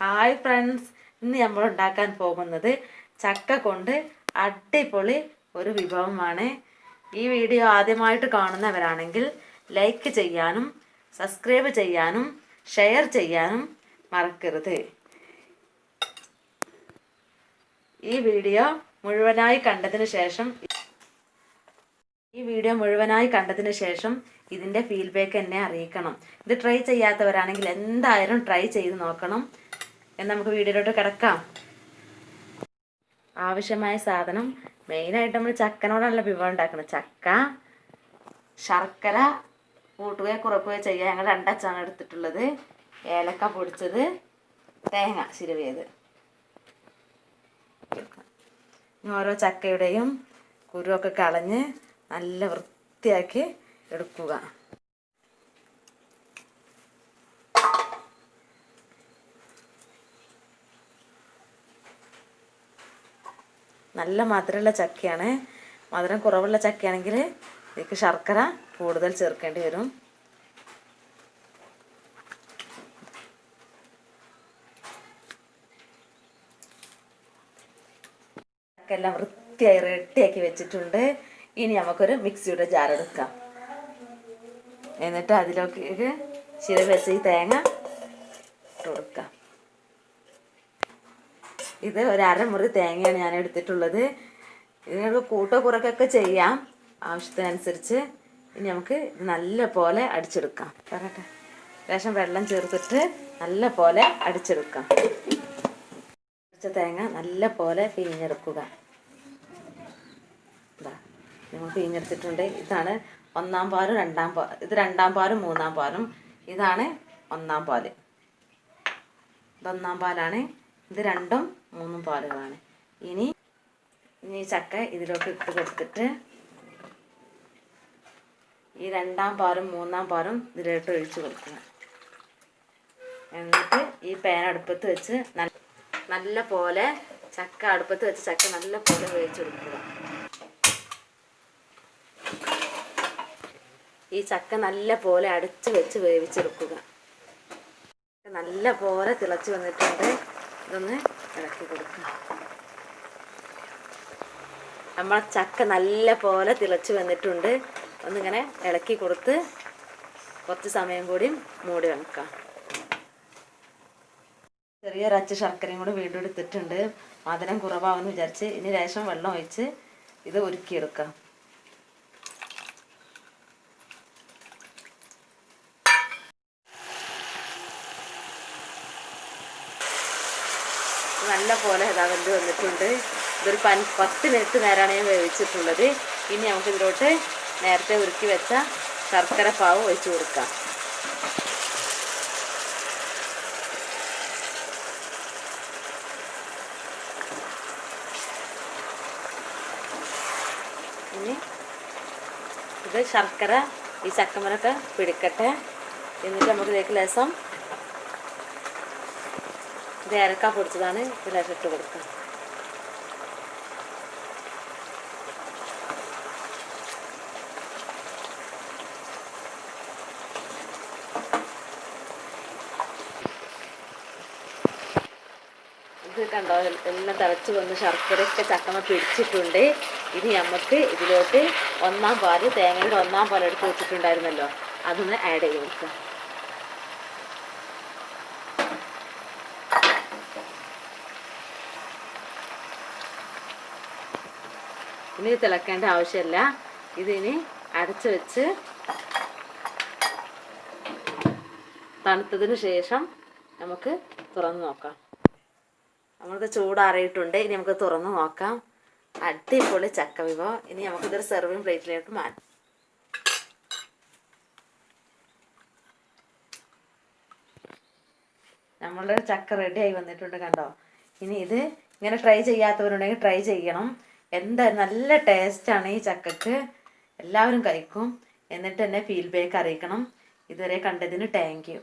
Hi friends ഇന്ന് നമ്മൾ ഉണ്ടാക്കാൻ പോകുന്നത് ചക്ക കൊണ്ട് അടിപൊളി ഒരു വിഭവമാണ്. ഈ വീഡിയോ ആദ്യമായിട്ട് കാണുന്നവരാണെങ്കിൽ ലൈക്ക് ചെയ്യാനും സബ്സ്ക്രൈബ് ചെയ്യാനും ഷെയർ ചെയ്യാനും മറക്കരുത്. ഈ വീഡിയോ മുഴുവനായി കണ്ടതിന് ശേഷം ഈ വീഡിയോ മുഴുവനായി കണ്ടതിന് ശേഷം ഇതിന്റെ ഫീഡ്ബാക്ക് എന്നെ അറിയിക്കണം. ഇത് ട്രൈ ചെയ്യാത്തവരാണെങ്കിൽ എന്തായാലും ട്രൈ ചെയ്ത് നോക്കണം. എന്ന് നമുക്ക് വീഡിയോയിലോട്ട് കിടക്കാം. ആവശ്യമായ സാധനം മെയിനായിട്ട് നമ്മൾ ചക്കനോടാണല്ലോ വിഭവം ഉണ്ടാക്കുന്നത്. ചക്ക ശർക്കര കൂട്ടുകയോ കുറക്കുകയോ ചെയ്യുക ഞങ്ങൾ രണ്ടച്ചാണ് എടുത്തിട്ടുള്ളത്. ഏലക്ക പൊടിച്ചത് തേങ്ങ ചിരുവിയത്. ഓരോ ചക്കയുടെയും കുരുവൊക്കെ കളഞ്ഞ് നല്ല വൃത്തിയാക്കി എടുക്കുക. നല്ല മധുരമുള്ള ചക്കയാണ്. മധുരം കുറവുള്ള ചക്കയാണെങ്കിൽ ഇതിലേക്ക് ശർക്കര കൂടുതൽ ചേർക്കേണ്ടി വരും. എല്ലാം വൃത്തിയായി റെഡിയാക്കി വെച്ചിട്ടുണ്ട്. ഇനി നമുക്കൊരു മിക്സിയുടെ ജാർ എടുക്കാം. എന്നിട്ട് അതിലേക്ക് ചില വെച്ച് ഈ തേങ്ങ ഇട്ട് കൊടുക്കാം. ഇത് ഒരു അരമുറി തേങ്ങയാണ് ഞാൻ എടുത്തിട്ടുള്ളത്. ഇതിനൊക്കെ കൂട്ടോ കുറക്കൊക്കെ ചെയ്യാം. ആവശ്യത്തിനനുസരിച്ച് ഇനി നമുക്ക് നല്ല പോലെ അടിച്ചെടുക്കാം. പറയട്ടെ. ലേശം വെള്ളം ചേർത്തിട്ട് നല്ല പോലെ അടിച്ചെടുക്കാം. അടിച്ച തേങ്ങ നല്ല പോലെ പിഴിഞ്ഞെടുക്കുക ഇതാ പിഴിഞ്ഞെടുത്തിട്ടുണ്ട് ഇതാണ് ഒന്നാം പാലും രണ്ടാം പാ ഇത് രണ്ടാം പാലും മൂന്നാം പാലും. ഇതാണ് ഒന്നാം പാൽ. ഇതൊന്നാം പാലാണ് ഇത് രണ്ടും മൂന്നും പാലുകളാണ്. ഇനി ഇനി ചക്ക ഇതിലോട്ട് ഇട്ട് കൊടുത്തിട്ട് ഈ രണ്ടാം പാലും മൂന്നാം പാലും ഇതിലോട്ട് ഒഴിച്ചു കൊടുക്കുക. എന്നിട്ട് ഈ പാൻ അടുപ്പത്ത് വെച്ച് നല്ല പോലെ ചക്ക അടുപ്പത്ത് വെച്ച് ചക്ക നല്ല പോലെ വേവിച്ചെടുക്കുക ഈ ചക്ക നല്ല പോലെ അടച്ചു വെച്ച് വേവിച്ചെടുക്കുക നല്ല പോലെ തിളച്ചു വന്നിട്ടുണ്ട്. ഇതൊന്ന് ഇളക്കി കൊടുക്കുക നമ്മളെ ചക്ക നല്ല പോലെ തിളച്ച് വന്നിട്ടുണ്ട്. ഒന്നിങ്ങനെ ഇളക്കി കൊടുത്ത് കുറച്ച് സമയം കൂടി മൂടി വെക്കാം. ചെറിയൊരച്ച് ശർക്കരയും കൂടി വീണ്ടും എടുത്തിട്ടുണ്ട്. മധുരം കുറവാകുമെന്ന് വിചാരിച്ച് ഇനി ലേശം വെള്ളം ഒഴിച്ച് ഇത് ഉരുക്കിയെടുക്കാം. നല്ല പോലെ ഇതാ വെന്ത് വന്നിട്ടുണ്ട്. ഇതൊരു പൻ പത്ത് മിനിറ്റ് നേരമാണ് ഞാൻ വേവിച്ചിട്ടുള്ളത്. ഇനി നമുക്ക് ഇതിലോട്ട് നേരത്തെ ഉരുക്കി വെച്ച ശർക്കര പാവ് ഒഴിച്ചു കൊടുക്കാം. ഇനി ഇത് ശർക്കര ഈ ചക്കമരൊക്കെ പിടിക്കട്ടെ. എന്നിട്ട് നമുക്ക് ഇതിലേക്ക് ലേസം ഇത് ഏലക്ക പൊടിച്ചതാണ്. ഇതിലേക്ക് ഇട്ട് കൊടുക്കുക ഇത് കണ്ടോ? എല്ലാം തിളച്ച് വന്ന് ശർക്കരയൊക്കെ ചക്കമ പിടിച്ചിട്ടുണ്ട്. ഇനി നമുക്ക് ഇതിലോട്ട് ഒന്നാം പാൽ തേങ്ങയുടെ ഒന്നാം പാലെടുത്ത് വെച്ചിട്ടുണ്ടായിരുന്നല്ലോ. അതൊന്ന് ആഡ് ചെയ്ത് കൊടുക്കുക ഇനി തിളക്കേണ്ട ആവശ്യമില്ല. ഇതിനി അടച്ചു വെച്ച് തണുത്തതിന് ശേഷം നമുക്ക് തുറന്ന് നോക്കാം. നമ്മൾക്ക് ചൂടാറിയിട്ടുണ്ട്. ഇനി നമുക്ക് തുറന്ന് നോക്കാം. അടിപൊളി ചക്ക വിഭവം. ഇനി നമുക്കിതൊരു സെർവിങ് പ്ലേറ്റിലേക്ക് മാറ്റാം. നമ്മളുടെ ചക്ക റെഡി ആയി വന്നിട്ടുണ്ട് കണ്ടോ? ഇനി ഇത് ഇങ്ങനെ ട്രൈ ചെയ്യാത്തവരുണ്ടെങ്കിൽ ട്രൈ ചെയ്യണം. എന്താ നല്ല ടേസ്റ്റാണ് ഈ ചക്കക്ക്. എല്ലാവരും കഴിക്കും. എന്നിട്ട് എന്നെ ഫീഡ്ബാക്ക് അറിയിക്കണം. ഇതുവരെ കണ്ടതിന് താങ്ക്